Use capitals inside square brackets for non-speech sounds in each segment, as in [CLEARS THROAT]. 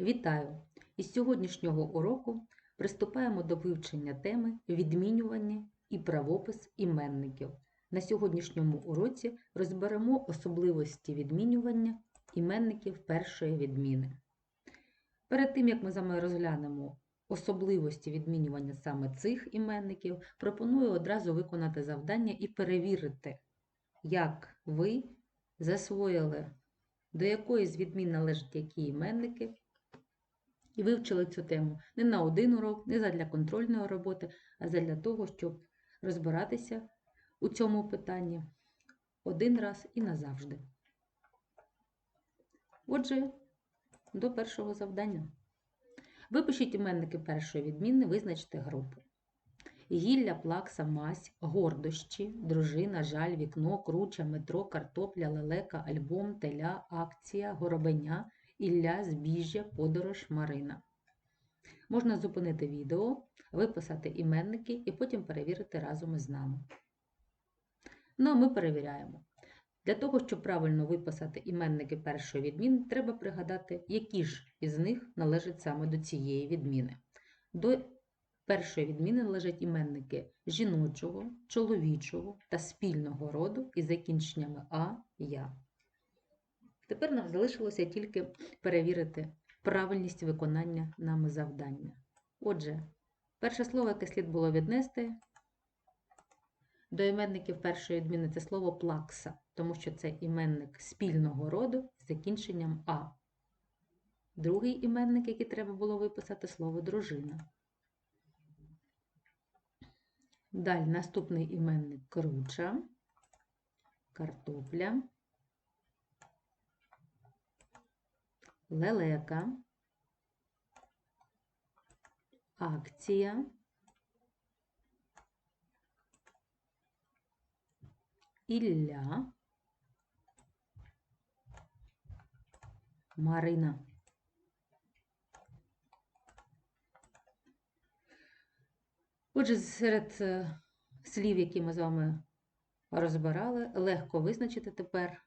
Вітаю! Із сьогоднішнього уроку приступаємо до вивчення теми відмінювання і правопис іменників. На сьогоднішньому уроці розберемо особливості відмінювання іменників першої відміни. Перед тим, як ми з вами розглянемо особливості відмінювання саме цих іменників, пропоную одразу виконати завдання і перевірити, як ви засвоїли, до якої з відмін належать які іменники, і вивчили цю тему не на один урок, не задля контрольної роботи, а задля того, щоб розбиратися у цьому питанні один раз і назавжди. Отже, до першого завдання. Випишіть іменники першої відміни, визначте групу. Гілля, плакса, мась, гордощі, дружина, жаль, вікно, круча, метро, картопля, лелека, альбом, теля, акція, горобеня, ілля, збіжжя, подорож, Марина. Можна зупинити відео, виписати іменники і потім перевірити разом із нами. Ну, а ми перевіряємо. Для того, щоб правильно виписати іменники першої відміни, треба пригадати, які ж із них належать саме до цієї відміни. До першої відміни належать іменники жіночого, чоловічого та спільного роду із закінченнями А, Я. Тепер нам залишилося тільки перевірити правильність виконання нами завдання. Отже, перше слово, яке слід було віднести до іменників першої відміни це слово плакса, тому що це іменник спільного роду з закінченням А. Другий іменник, який треба було виписати, слово дружина. Далі наступний іменник круча, картопля, лелека, акція, Ілля, Марина. Отже, серед е, слів, які ми з вами розбирали, легко визначити тепер.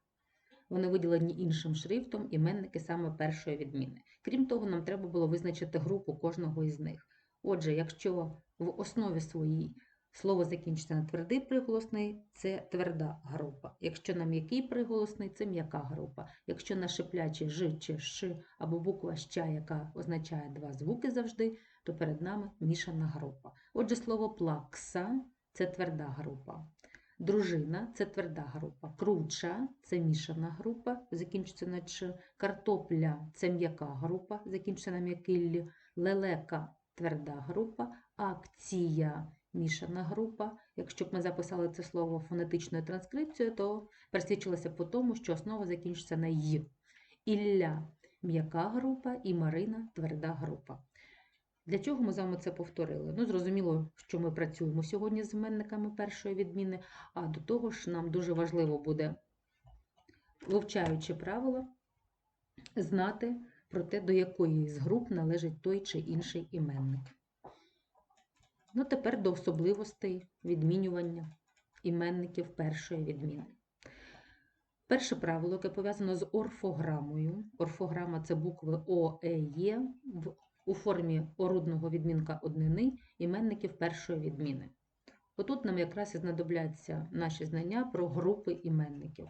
Вони виділені іншим шрифтом, іменники саме першої відміни. Крім того, нам треба було визначити групу кожного із них. Отже, якщо в основі своїй слово закінчиться на твердий приголосний, це тверда група. Якщо на м'який приголосний, це м'яка група. Якщо на шиплячий ж чи ш або буква ща, яка означає два звуки завжди, то перед нами мішана група. Отже, слово плакса це тверда група. Дружина це тверда група. Круча це мішана група, закінчиться на ч. Картопля це м'яка група, закінчиться на м'якиллі. Лелека тверда група, акція мішана група. Якщо б ми записали це слово фонетичною транскрипцією, то пересвідчилося по тому, що основа закінчиться на й. Ілля м'яка група і Марина тверда група. Для чого ми з вами це повторили? Ну, зрозуміло, що ми працюємо сьогодні з іменниками першої відміни, а до того ж нам дуже важливо буде, вивчаючи правила, знати про те, до якої з груп належить той чи інший іменник. Ну, тепер до особливостей відмінювання іменників першої відміни. Перше правило, яке пов'язано з орфограмою. Орфограма це букви О, Е, Є в у формі орудного відмінка однини іменників першої відміни. Отут нам якраз і знадобляться наші знання про групи іменників,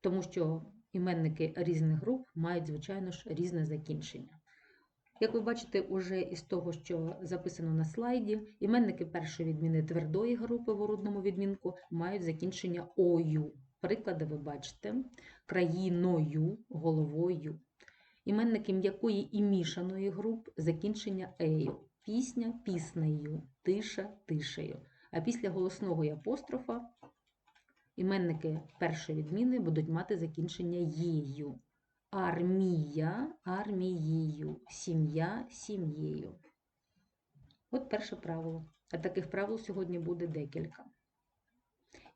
тому що іменники різних груп мають, звичайно ж, різне закінчення. Як ви бачите, уже із того, що записано на слайді, іменники першої відміни твердої групи в орудному відмінку мають закінчення ою. Приклади ви бачите: країною, головою. Іменники м'якої і мішаної груп закінчення ею. Пісня піснею, тиша тишею. А після голосного апострофа іменники першої відміни будуть мати закінчення єю. Армія армією, сім'я сім'єю. От перше правило. А таких правил сьогодні буде декілька.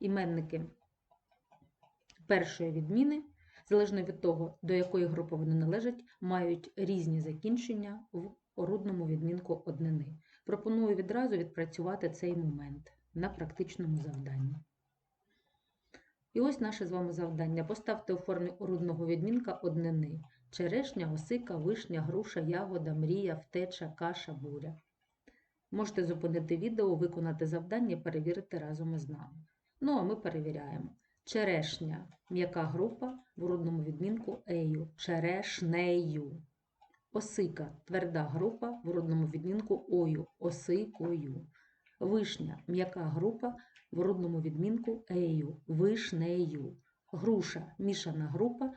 Іменники першої відміни залежно від того, до якої групи вони належать, мають різні закінчення в орудному відмінку однини. Пропоную відразу відпрацювати цей момент на практичному завданні. І ось наше з вами завдання. Поставте у формі орудного відмінка однини черешня, осика, вишня, груша, ягода, мрія, втеча, каша, буря. Можете зупинити відео, виконати завдання і перевірити разом із нами. Ну, а ми перевіряємо. Черешня м'яка група в родному відмінку ею. Черешнею. Осика тверда група в родному відмінку ою. Осикою. Вишня м'яка група в родному відмінку ею. Вишнею. Груша мішана група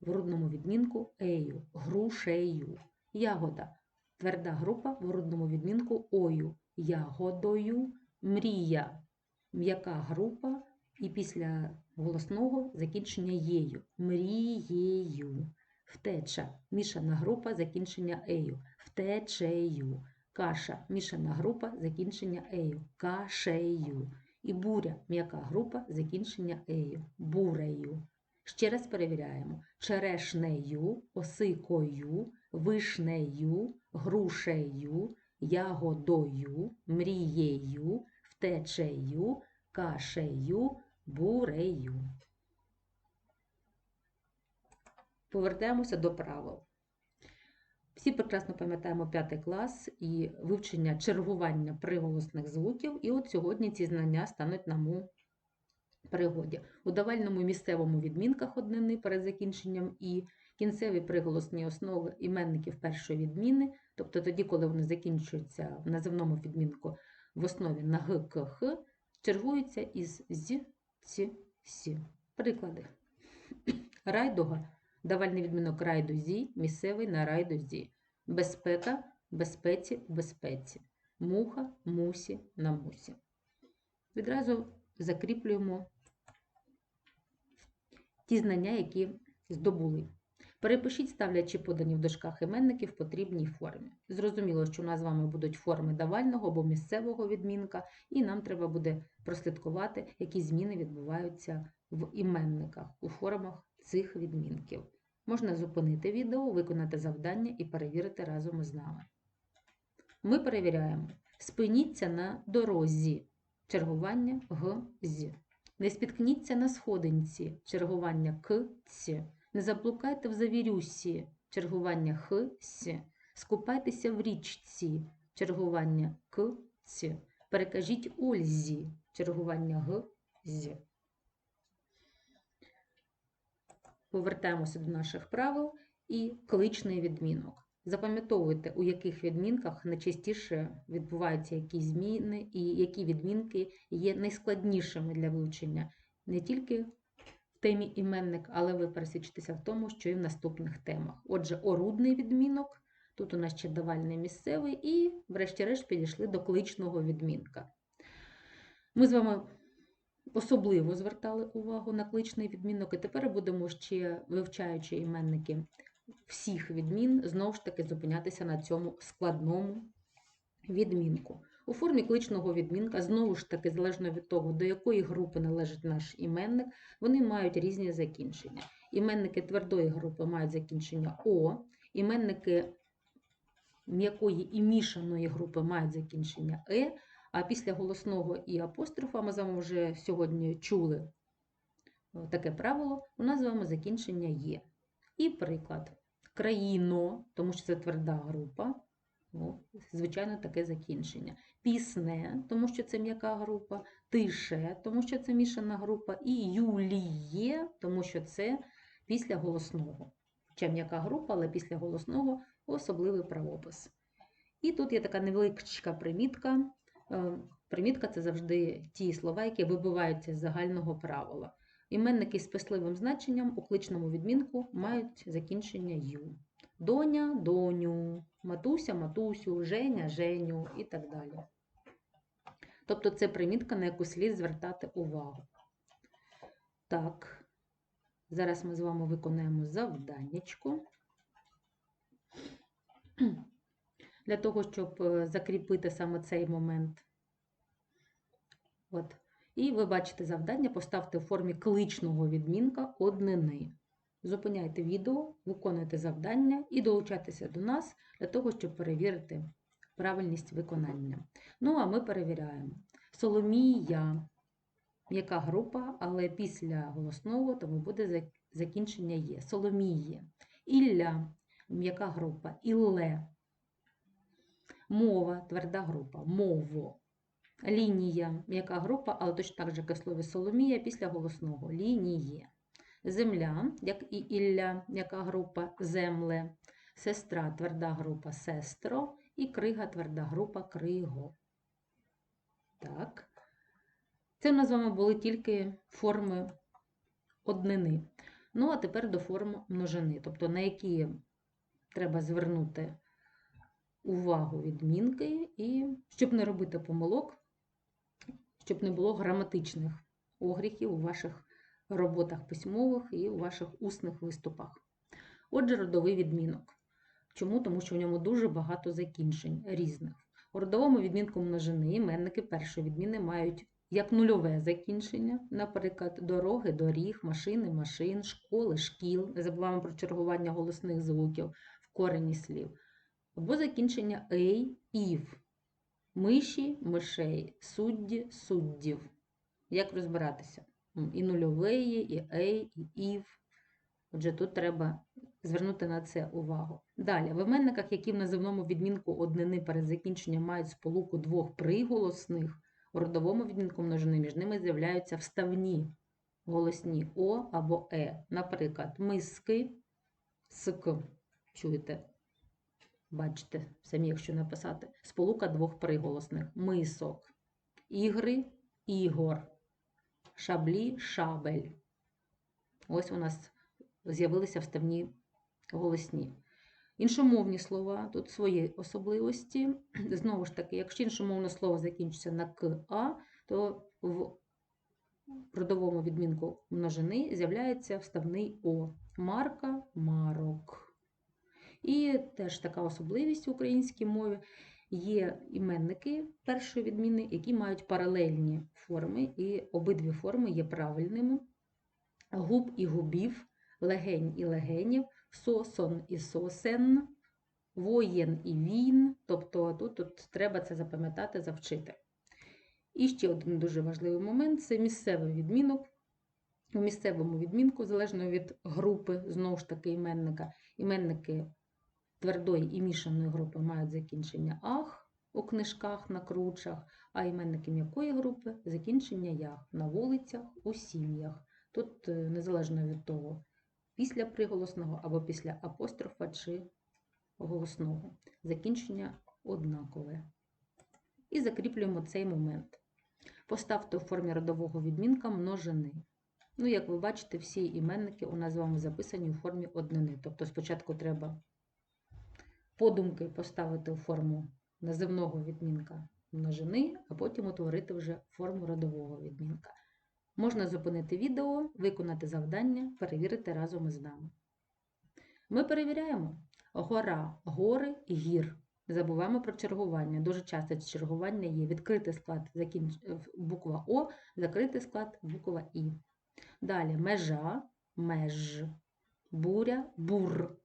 в родному відмінку ею. Грушею. Ягода тверда група в родному відмінку ою. Ягодою. Мрія м'яка група і після голосного закінчення єю. Мрією. Втеча мішана група закінчення ею. Втечею. Каша мішана група закінчення ею. Кашею. І буря м'яка група закінчення ею. Бурею. Ще раз перевіряємо: черешнею, осикою, вишнею, грушею, ягодою, мрією, втечею, кашею, бурею. Повертаємося до правил. Всі прекрасно пам'ятаємо п'ятий клас і вивчення чергування приголосних звуків. І от сьогодні ці знання стануть нам у пригоді. У давальному місцевому відмінках однини перед закінченням і кінцеві приголосні основи іменників першої відміни, тобто тоді, коли вони закінчуються в називному відмінку в основі на г, к, х, чергуються із з, ці, сі. Приклади. [CLEARS THROAT] Райдуга, давальний відмінок райдузі, місцевий на райдузі. Безпека, безпеці, безпеці. Муха, мусі, на мусі. Відразу закріплюємо ті знання, які здобули. Перепишіть, ставлячи подані в дошках іменники в потрібній формі. Зрозуміло, що у нас з вами будуть форми давального або місцевого відмінка, і нам треба буде прослідкувати, які зміни відбуваються в іменниках у формах цих відмінків. Можна зупинити відео, виконати завдання і перевірити разом із нами. Ми перевіряємо: спиніться на дорозі, чергування г з. Не спіткніться на сходинці, чергування к ц. Не заблукайте в завірюсі, чергування х с. Скупайтеся в річці, чергування к ц. Перекажіть Ользі, чергування г з. Повертаємося до наших правил і кличний відмінок. Запам'ятовуйте, у яких відмінках найчастіше відбуваються якісь зміни, і які відмінки є найскладнішими для вивчення не тільки темі іменник, але ви пересвідчитеся в тому, що і в наступних темах. Отже, орудний відмінок, тут у нас ще давальний місцевий, і, врешті-решт, підійшли до кличного відмінка. Ми з вами особливо звертали увагу на кличний відмінок, і тепер будемо ще вивчаючи іменники всіх відмін, знову ж таки зупинятися на цьому складному відмінку. У формі кличного відмінка, знову ж таки, залежно від того, до якої групи належить наш іменник, вони мають різні закінчення. Іменники твердої групи мають закінчення О, іменники м'якої і мішаної групи мають закінчення Е, а після голосного і апострофа ми з вами вже сьогодні чули таке правило, у нас з вами закінчення є. І приклад. Країно, тому що це тверда група, ну, звичайно, таке закінчення. Пісне, тому що це м'яка група, тише, тому що це мішана група, і юліє, тому що це після голосного. Хоча м'яка група, але після голосного особливий правопис. І тут є така невеличка примітка. Е, примітка це завжди ті слова, які вибиваються з загального правила. Іменники з писливим значенням у кличному відмінку мають закінчення ю. Доня доню, матуся матусю, Женя Женю і так далі. Тобто це примітка, на яку слід звертати увагу. Так, зараз ми з вами виконаємо завданнячко. Для того, щоб е, закріпити саме цей момент. От. І ви бачите завдання, поставте в формі кличного відмінка однини. Зупиняйте відео, виконуйте завдання і долучайтеся до нас для того, щоб перевірити правильність виконання. Ну, а ми перевіряємо. Соломія, яка група, але після голосного тому буде закінчення є. Соломіє. Ілля, м'яка група, ілле. Мова, тверда група, мово. Лінія, м'яка група, але точно так же, як в слові Соломія після голосного. Лініє. Земля, як і Ілля, м'яка група, земле. Сестра, тверда група, сестро. І крига, тверда група, криго. Так. Це в нас з вами були тільки форми однини. Ну, а тепер до форм множини, тобто на які треба звернути увагу відмінки, і щоб не робити помилок, щоб не було граматичних огріхів у ваших роботах письмових і у ваших усних виступах. Отже, родовий відмінок. Чому? Тому що в ньому дуже багато закінчень різних. У родовому відмінку множини іменники першої відміни мають як нульове закінчення, наприклад, дороги, доріг, машини, машин, школи, шкіл. Не забуваємо про чергування голосних звуків в корені слів. Або закінчення ей, ів, миші, мишей, судді, суддів. Як розбиратися? І нульове є, і ей, і ів. Отже, тут треба звернути на це увагу. Далі, в іменниках, які в називному відмінку однини перед закінченням мають сполуку двох приголосних, у родовому відмінку множини між ними з'являються вставні голосні О або Е. Наприклад, миски, ск. Чуєте? Бачите, самі, якщо написати. Сполука двох приголосних. Мисок. Ігри, ігор. Шаблі, шабель. Ось у нас з'явилися вставні голосні. Іншомовні слова, тут свої особливості. Знову ж таки, якщо іншомовне слово закінчиться на к, а, то в родовому відмінку множини з'являється вставний О. Марка, марок. І теж така особливість в українській мові. Є іменники першої відміни, які мають паралельні форми, і обидві форми є правильними. Губ і губів, легень і легенів, сосон і сосен, воєн і він. Тобто тут, тут треба це запам'ятати, завчити. І ще один дуже важливий момент це місцевий відмінок. У місцевому відмінку, залежно від групи, знову ж таки, іменника, іменники твердої і мішаної групи мають закінчення ах у книжках, на кручах, а іменники м'якої групи закінчення ях на вулицях, у сім'ях. Тут е, незалежно від того, після приголосного або після апострофа чи голосного. Закінчення однакове. І закріплюємо цей момент. Поставте у формі родового відмінка множини. Ну, як ви бачите, всі іменники у нас з вами записані у формі однини. Тобто спочатку треба подумки поставити у форму називного відмінка множини, а потім утворити вже форму родового відмінка. Можна зупинити відео, виконати завдання, перевірити разом із нами. Ми перевіряємо гора, гори, і гір. Забуваємо про чергування. Дуже часто чергування є відкритий склад закінч... буква О, закритий склад буква І. Далі межа, меж, буря, бур.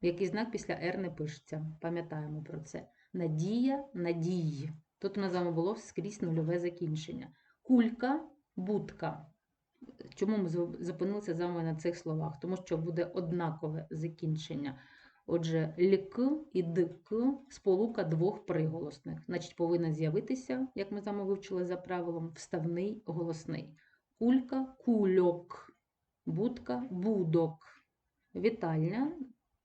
Який знак після R не пишеться. Пам'ятаємо про це. Надія, надій. Тут у нас з вами було скрізь нульове закінчення. Кулька, будка. Чому ми зупинилися з вами на цих словах? Тому що буде однакове закінчення. Отже, лік і дик сполука двох приголосних. Значить, повинен з'явитися, як ми з вами вивчили за правилом, вставний голосний. Кулька, кульок, будка, будок. Вітальня.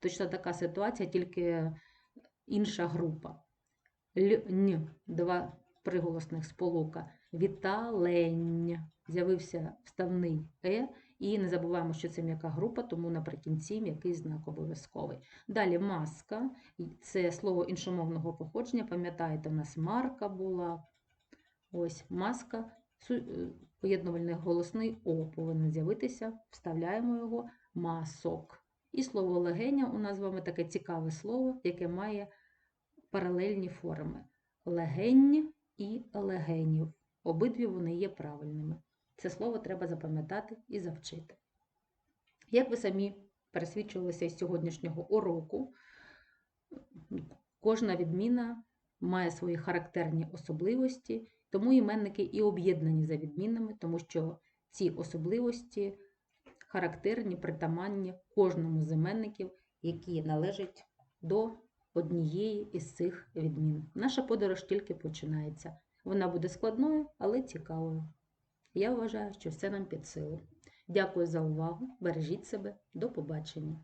Точно така ситуація, тільки інша група. Ль, два приголосних сполука. Віталень. З'явився вставний Е. І не забуваємо, що це м'яка група, тому наприкінці м'який знак обов'язковий. Далі маска це слово іншомовного походження. Пам'ятаєте, у нас марка була. Ось маска, поєднувальний голосний О повинен з'явитися, вставляємо його масок. І слово легеня у нас з вами таке цікаве слово, яке має паралельні форми. Легень і легенів. Обидві вони є правильними. Це слово треба запам'ятати і завчити. Як ви самі пересвідчувалися із сьогоднішнього уроку, кожна відміна має свої характерні особливості, тому іменники і об'єднані за відмінами, тому що ці особливості характерні, притаманні кожному з іменників, які належать до однієї із цих відмін. Наша подорож тільки починається. Вона буде складною, але цікавою. Я вважаю, що все нам під силу. Дякую за увагу. Бережіть себе. До побачення.